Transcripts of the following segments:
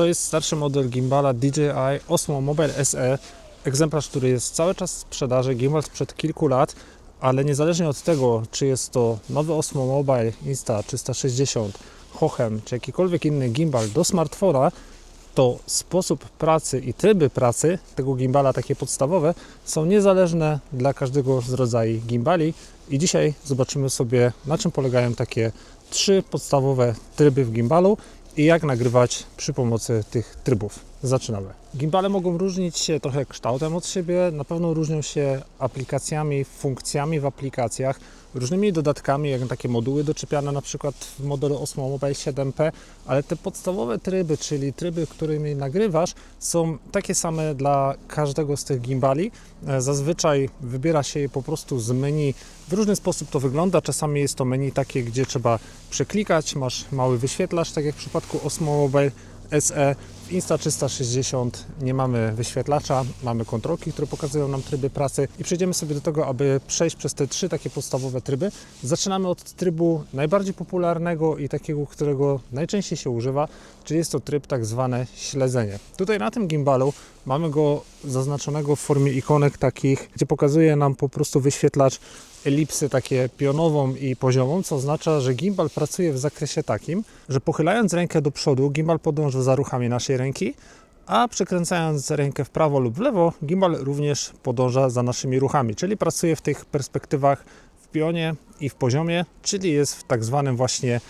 To jest starszy model gimbala DJI Osmo Mobile SE. Egzemplarz, który jest cały czas w sprzedaży. Gimbal sprzed kilku lat, ale niezależnie od tego, czy jest to nowy Osmo Mobile Insta360, Hochem, czy jakikolwiek inny gimbal do smartfona, to sposób pracy i tryby pracy tego gimbala, takie podstawowe, są niezależne dla każdego z rodzajów gimbali. I dzisiaj zobaczymy sobie, na czym polegają takie trzy podstawowe tryby w gimbalu i jak nagrywać przy pomocy tych trybów. Zaczynamy. Gimbale mogą różnić się trochę kształtem od siebie, na pewno różnią się aplikacjami, funkcjami w aplikacjach, różnymi dodatkami, jak takie moduły doczepiane na przykład w modelu Osmo Mobile 7P, ale te podstawowe tryby, czyli tryby, którymi nagrywasz, są takie same dla każdego z tych gimbali. E, Zazwyczaj wybiera się je po prostu z menu. W różny sposób to wygląda. Czasami jest to menu takie, gdzie trzeba przeklikać, masz mały wyświetlacz, tak jak w przypadku Osmo Mobile SE. W Insta360 nie mamy wyświetlacza, mamy kontrolki, które pokazują nam tryby pracy i przejdziemy sobie do tego, aby przejść przez te trzy takie podstawowe tryby. Zaczynamy od trybu najbardziej popularnego i takiego, którego najczęściej się używa, czyli jest to tryb tak zwane śledzenie. Tutaj na tym gimbalu mamy go zaznaczonego w formie ikonek takich, gdzie pokazuje nam po prostu wyświetlacz elipsy takie pionową i poziomą, co oznacza, że gimbal pracuje w zakresie takim, że pochylając rękę do przodu, gimbal podąża za ruchami naszej ręki, a przekręcając rękę w prawo lub w lewo, gimbal również podąża za naszymi ruchami, czyli pracuje w tych perspektywach w pionie i w poziomie, czyli jest w tak zwanym właśnie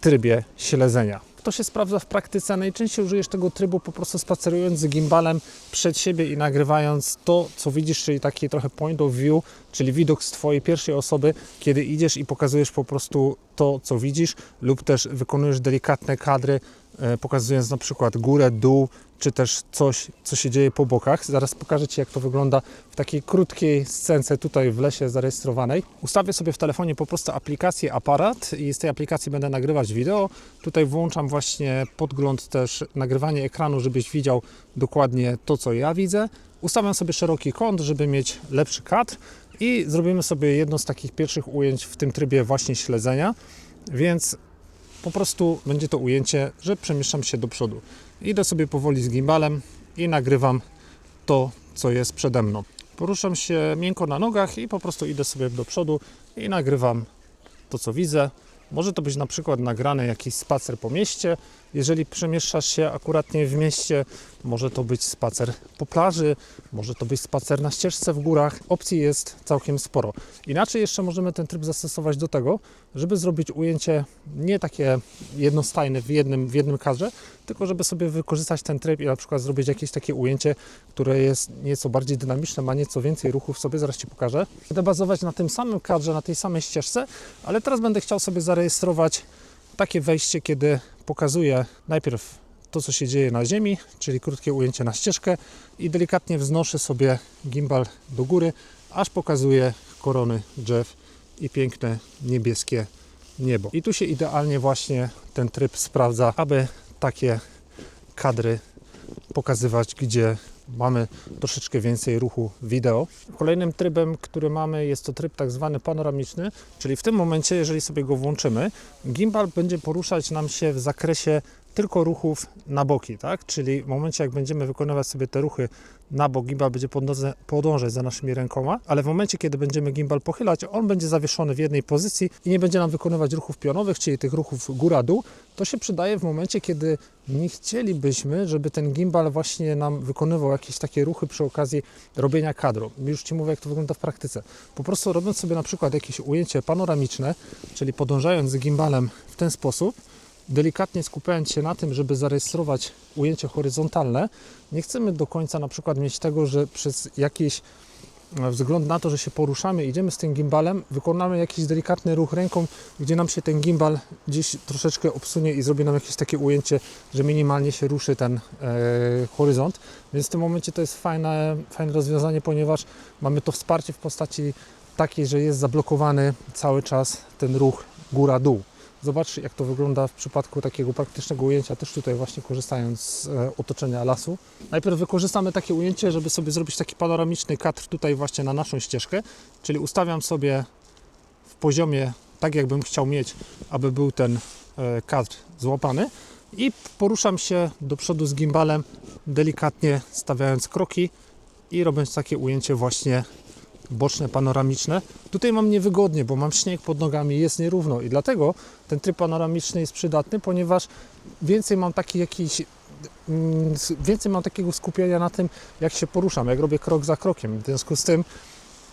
trybie śledzenia. To się sprawdza w praktyce. Najczęściej użyjesz tego trybu po prostu spacerując z gimbalem przed siebie i nagrywając to, co widzisz, czyli taki trochę point of view, czyli widok z Twojej pierwszej osoby, kiedy idziesz i pokazujesz po prostu to, co widzisz, lub też wykonujesz delikatne kadry, pokazując na przykład górę, dół, czy też coś, co się dzieje po bokach. Zaraz pokażę Ci, jak to wygląda w takiej krótkiej scence tutaj w lesie zarejestrowanej. Ustawię sobie w telefonie po prostu aplikację aparat i z tej aplikacji będę nagrywać wideo. Tutaj włączam właśnie podgląd też nagrywanie ekranu, żebyś widział dokładnie to, co ja widzę. Ustawiam sobie szeroki kąt, żeby mieć lepszy kadr i zrobimy sobie jedno z takich pierwszych ujęć w tym trybie właśnie śledzenia, więc po prostu będzie to ujęcie, że przemieszczam się do przodu. Idę sobie powoli z gimbalem i nagrywam to, co jest przede mną. Poruszam się miękko na nogach i po prostu idę sobie do przodu i nagrywam to, co widzę. Może to być na przykład nagrany jakiś spacer po mieście, jeżeli przemieszczasz się akuratnie w mieście. Może to być spacer po plaży, może to być spacer na ścieżce w górach. Opcji jest całkiem sporo. Inaczej jeszcze możemy ten tryb zastosować do tego, żeby zrobić ujęcie nie takie jednostajne w jednym, w jednym kadrze, tylko żeby sobie wykorzystać ten tryb i na przykład zrobić jakieś takie ujęcie, które jest nieco bardziej dynamiczne, ma nieco więcej ruchów sobie, zaraz Ci pokażę. Będę bazować na tym samym kadrze, na tej samej ścieżce, ale teraz będę chciał sobie zarejestrować takie wejście, kiedy pokazuję najpierw to, co się dzieje na ziemi, czyli krótkie ujęcie na ścieżkę i delikatnie wznoszę sobie gimbal do góry, aż pokazuje korony drzew i piękne niebieskie niebo. I tu się idealnie właśnie ten tryb sprawdza, aby takie kadry pokazywać, gdzie mamy troszeczkę więcej ruchu wideo. Kolejnym trybem, który mamy, jest to tryb tak zwany panoramiczny, czyli w tym momencie, jeżeli sobie go włączymy, gimbal będzie poruszać nam się w zakresie tylko ruchów na boki, tak? Czyli w momencie, jak będziemy wykonywać sobie te ruchy na bok, gimbal będzie podąża- podążać za naszymi rękoma, ale w momencie, kiedy będziemy gimbal pochylać, on będzie zawieszony w jednej pozycji i nie będzie nam wykonywać ruchów pionowych, czyli tych ruchów góra-dół. To się przydaje w momencie, kiedy nie chcielibyśmy, żeby ten gimbal właśnie nam wykonywał jakieś takie ruchy przy okazji robienia kadru. Już Ci mówię, jak to wygląda w praktyce. Po prostu robiąc sobie na przykład jakieś ujęcie panoramiczne, czyli podążając z gimbalem w ten sposób, delikatnie skupiając się na tym, żeby zarejestrować ujęcie horyzontalne, nie chcemy do końca na przykład mieć tego, że przez jakiś e, wzgląd na to, że się poruszamy, idziemy z tym gimbalem, wykonamy jakiś delikatny ruch ręką, gdzie nam się ten gimbal gdzieś troszeczkę obsunie i zrobi nam jakieś takie ujęcie, że minimalnie się ruszy ten e, horyzont. Więc w tym momencie to jest fajne, fajne rozwiązanie, ponieważ mamy to wsparcie w postaci takiej, że jest zablokowany cały czas ten ruch góra-dół. Zobacz, jak to wygląda w przypadku takiego praktycznego ujęcia, też tutaj właśnie korzystając z e, otoczenia lasu. Najpierw wykorzystamy takie ujęcie, żeby sobie zrobić taki panoramiczny kadr tutaj właśnie na naszą ścieżkę, czyli ustawiam sobie w poziomie tak, jakbym chciał mieć, aby był ten e, kadr złapany i poruszam się do przodu z gimbalem, delikatnie stawiając kroki i robiąc takie ujęcie właśnie boczne, panoramiczne. Tutaj mam niewygodnie, bo mam śnieg pod nogami, jest nierówno i dlatego ten tryb panoramiczny jest przydatny, ponieważ więcej mam taki jakiś mm, więcej mam takiego skupienia na tym, jak się poruszam, jak robię krok za krokiem. W związku z tym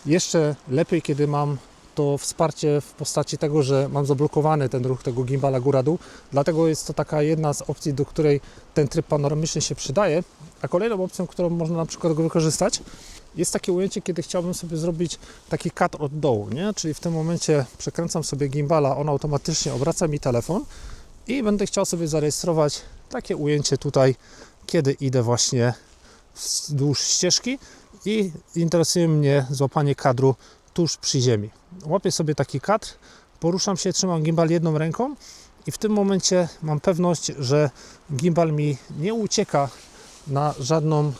jeszcze lepiej, kiedy mam to wsparcie w postaci tego, że mam zablokowany ten ruch tego gimbala góra-dół. Dlatego jest to taka jedna z opcji, do której ten tryb panoramiczny się przydaje. A kolejną opcją, którą można na przykład go wykorzystać, jest takie ujęcie, kiedy chciałbym sobie zrobić taki cut od dołu, nie? Czyli w tym momencie przekręcam sobie gimbala, on automatycznie obraca mi telefon i będę chciał sobie zarejestrować takie ujęcie tutaj, kiedy idę właśnie wzdłuż ścieżki i interesuje mnie złapanie kadru tuż przy ziemi. Łapię sobie taki kadr, poruszam się, trzymam gimbal jedną ręką i w tym momencie mam pewność, że gimbal mi nie ucieka na żadną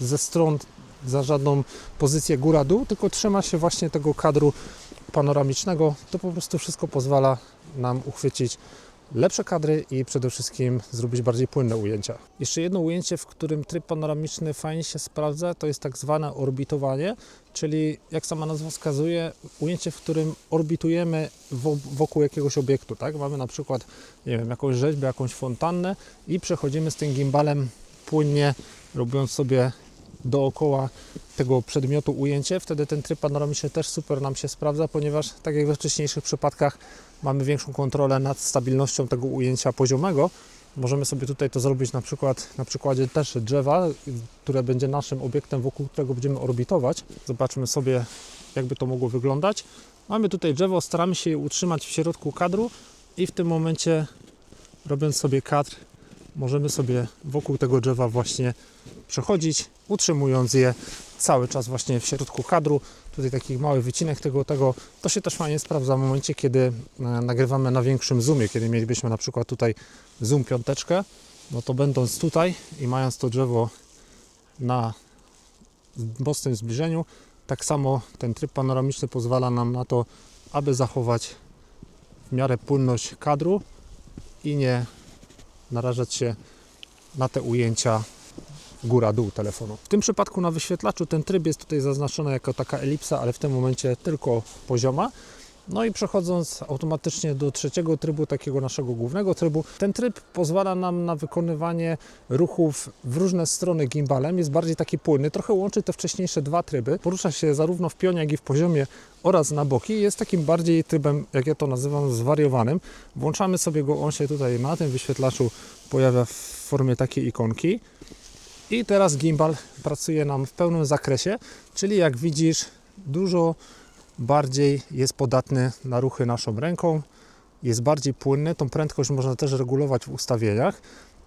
ze stron, za żadną pozycję góra-dół, tylko trzyma się właśnie tego kadru panoramicznego. To po prostu wszystko pozwala nam uchwycić lepsze kadry i przede wszystkim zrobić bardziej płynne ujęcia. Jeszcze jedno ujęcie, w którym tryb panoramiczny fajnie się sprawdza, to jest tak zwane orbitowanie, czyli jak sama nazwa wskazuje, ujęcie, w którym orbitujemy wo- wokół jakiegoś obiektu, tak? Mamy na przykład, nie wiem, jakąś rzeźbę, jakąś fontannę i przechodzimy z tym gimbalem płynnie, robiąc sobie dookoła tego przedmiotu ujęcie, wtedy ten tryb panoramiczny też super nam się sprawdza, ponieważ tak jak we wcześniejszych przypadkach mamy większą kontrolę nad stabilnością tego ujęcia poziomego. Możemy sobie tutaj to zrobić na przykład na przykładzie też drzewa, które będzie naszym obiektem, wokół którego będziemy orbitować. Zobaczmy sobie, jakby to mogło wyglądać. Mamy tutaj drzewo, staramy się je utrzymać w środku kadru i w tym momencie, robiąc sobie kadr, możemy sobie wokół tego drzewa właśnie przechodzić, utrzymując je cały czas właśnie w środku kadru. Tutaj taki mały wycinek tego, tego. To się też fajnie sprawdza w momencie, kiedy e, nagrywamy na większym zoomie, kiedy mielibyśmy na przykład tutaj zoom piąteczkę, no to będąc tutaj i mając to drzewo na mocnym zbliżeniu, tak samo ten tryb panoramiczny pozwala nam na to, aby zachować w miarę płynność kadru i nie narażać się na te ujęcia góra-dół telefonu. W tym przypadku na wyświetlaczu ten tryb jest tutaj zaznaczony jako taka elipsa, ale w tym momencie tylko pozioma. No i przechodząc automatycznie do trzeciego trybu, takiego naszego głównego trybu, ten tryb pozwala nam na wykonywanie ruchów w różne strony gimbalem, jest bardziej taki płynny, trochę łączy te wcześniejsze dwa tryby, porusza się zarówno w pionie, jak i w poziomie oraz na boki, jest takim bardziej trybem, jak ja to nazywam, zwariowanym. Włączamy sobie go, on się tutaj na tym wyświetlaczu pojawia w formie takiej ikonki. I teraz gimbal pracuje nam w pełnym zakresie, czyli jak widzisz, dużo bardziej jest podatny na ruchy naszą ręką, jest bardziej płynny. Tą prędkość można też regulować w ustawieniach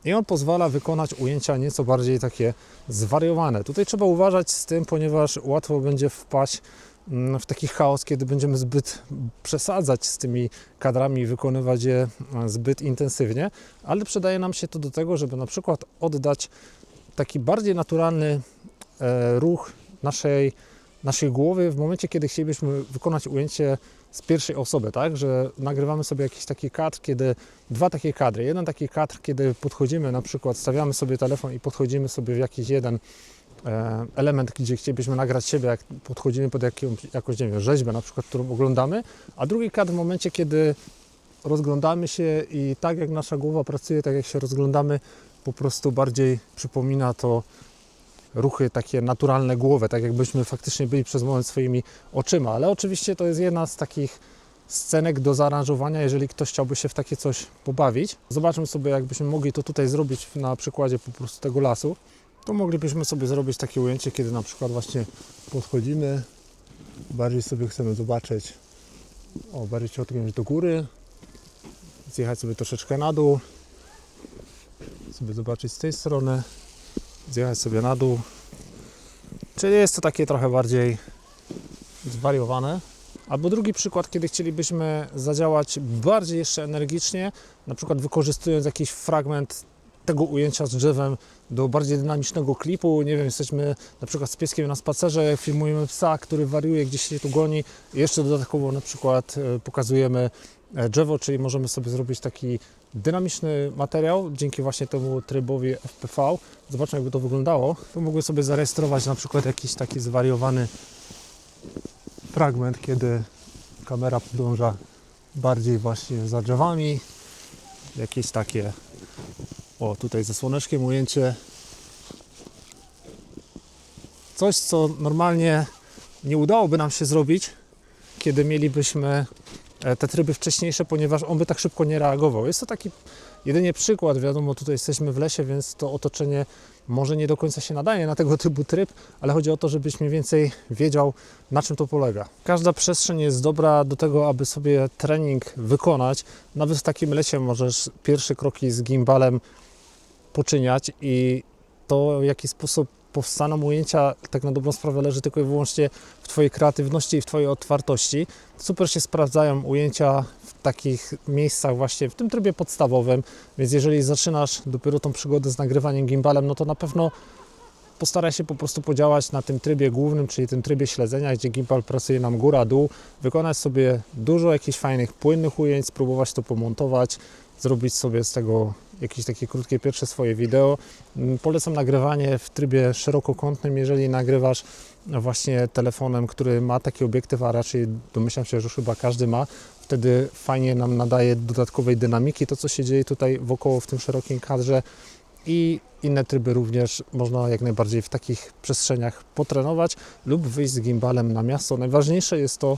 i on pozwala wykonać ujęcia nieco bardziej takie zwariowane. Tutaj trzeba uważać z tym, ponieważ łatwo będzie wpaść mm, w taki chaos, kiedy będziemy zbyt przesadzać z tymi kadrami i wykonywać je e, zbyt intensywnie, ale przydaje nam się to do tego, żeby na przykład oddać taki bardziej naturalny e, ruch naszej, naszej głowy w momencie, kiedy chcielibyśmy wykonać ujęcie z pierwszej osoby, tak? Że nagrywamy sobie jakiś taki kadr, kiedy dwa takie kadry. Jeden taki kadr, kiedy podchodzimy, na przykład stawiamy sobie telefon i podchodzimy sobie w jakiś jeden e, element, gdzie chcielibyśmy nagrać siebie, jak podchodzimy pod jakąś, jakąś nie wiem, rzeźbę, na przykład, którą oglądamy, a drugi kadr w momencie, kiedy rozglądamy się i tak jak nasza głowa pracuje, tak jak się rozglądamy, po prostu bardziej przypomina to ruchy takie naturalne głowy, tak jakbyśmy faktycznie byli przez moment swoimi oczyma. Ale oczywiście to jest jedna z takich scenek do zaaranżowania, jeżeli ktoś chciałby się w takie coś pobawić. Zobaczmy sobie, jakbyśmy mogli to tutaj zrobić na przykładzie po prostu tego lasu. To moglibyśmy sobie zrobić takie ujęcie, kiedy na przykład właśnie podchodzimy, bardziej sobie chcemy zobaczyć, o, bardziej ciągnięć do góry, zjechać sobie troszeczkę na dół, sobie zobaczyć z tej strony, zjechać sobie na dół. Czyli jest to takie trochę bardziej zwariowane. Albo drugi przykład, kiedy chcielibyśmy zadziałać bardziej jeszcze energicznie, na przykład wykorzystując jakiś fragment tego ujęcia z drzewem do bardziej dynamicznego klipu. Nie wiem, jesteśmy na przykład z pieskiem na spacerze, filmujemy psa, który wariuje, gdzieś się tu goni. Jeszcze dodatkowo na przykład e, pokazujemy e, drzewo, czyli możemy sobie zrobić taki dynamiczny materiał dzięki właśnie temu trybowi FPV. Zobaczmy jakby to wyglądało. Tu mogłem sobie zarejestrować na przykład jakiś taki zwariowany fragment, kiedy kamera podąża bardziej właśnie za drzewami. Jakieś takie, o tutaj ze słoneczkiem ujęcie. Coś, co normalnie nie udałoby nam się zrobić, kiedy mielibyśmy te tryby wcześniejsze, ponieważ on by tak szybko nie reagował. Jest to taki jedynie przykład, wiadomo, tutaj jesteśmy w lesie, więc to otoczenie może nie do końca się nadaje na tego typu tryb, ale chodzi o to, żebyś mniej więcej wiedział, na czym to polega. Każda przestrzeń jest dobra do tego, aby sobie trening wykonać. Nawet w takim lecie możesz pierwsze kroki z gimbalem poczyniać i to, w jaki sposób powstaną ujęcia, tak na dobrą sprawę leży tylko i wyłącznie w Twojej kreatywności i w Twojej otwartości. Super się sprawdzają ujęcia w takich miejscach właśnie w tym trybie podstawowym, więc jeżeli zaczynasz dopiero tą przygodę z nagrywaniem gimbalem, no to na pewno postaraj się po prostu podziałać na tym trybie głównym, czyli tym trybie śledzenia, gdzie gimbal pracuje nam góra-dół, wykonać sobie dużo jakichś fajnych, płynnych ujęć, spróbować to pomontować, zrobić sobie z tego jakieś takie krótkie pierwsze swoje wideo. Mm, Polecam nagrywanie w trybie szerokokątnym, jeżeli nagrywasz właśnie telefonem, który ma taki obiektyw, a raczej domyślam się, że już chyba każdy ma, wtedy fajnie nam nadaje dodatkowej dynamiki to, co się dzieje tutaj wokoło w tym szerokim kadrze i inne tryby również można jak najbardziej w takich przestrzeniach potrenować lub wyjść z gimbalem na miasto. Najważniejsze jest to,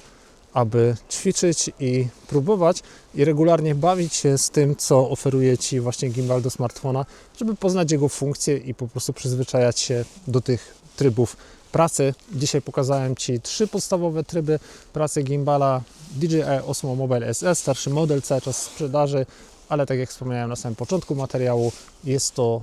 aby ćwiczyć i próbować i regularnie bawić się z tym, co oferuje Ci właśnie gimbal do smartfona, żeby poznać jego funkcje i po prostu przyzwyczajać się do tych trybów pracy. Dzisiaj pokazałem Ci trzy podstawowe tryby pracy gimbala DJI Osmo Mobile SE, starszy model, cały czas sprzedaży, ale tak jak wspomniałem na samym początku materiału, jest to,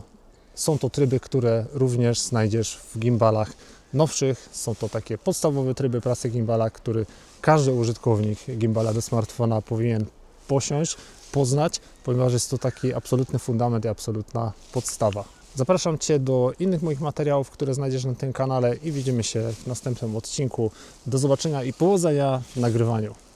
są to tryby, które również znajdziesz w gimbalach nowszych. Są to takie podstawowe tryby pracy gimbala, który każdy użytkownik gimbala do smartfona powinien posiąść, poznać, ponieważ jest to taki absolutny fundament i absolutna podstawa. Zapraszam Cię do innych moich materiałów, które znajdziesz na tym kanale i widzimy się w następnym odcinku. Do zobaczenia i powodzenia w nagrywaniu.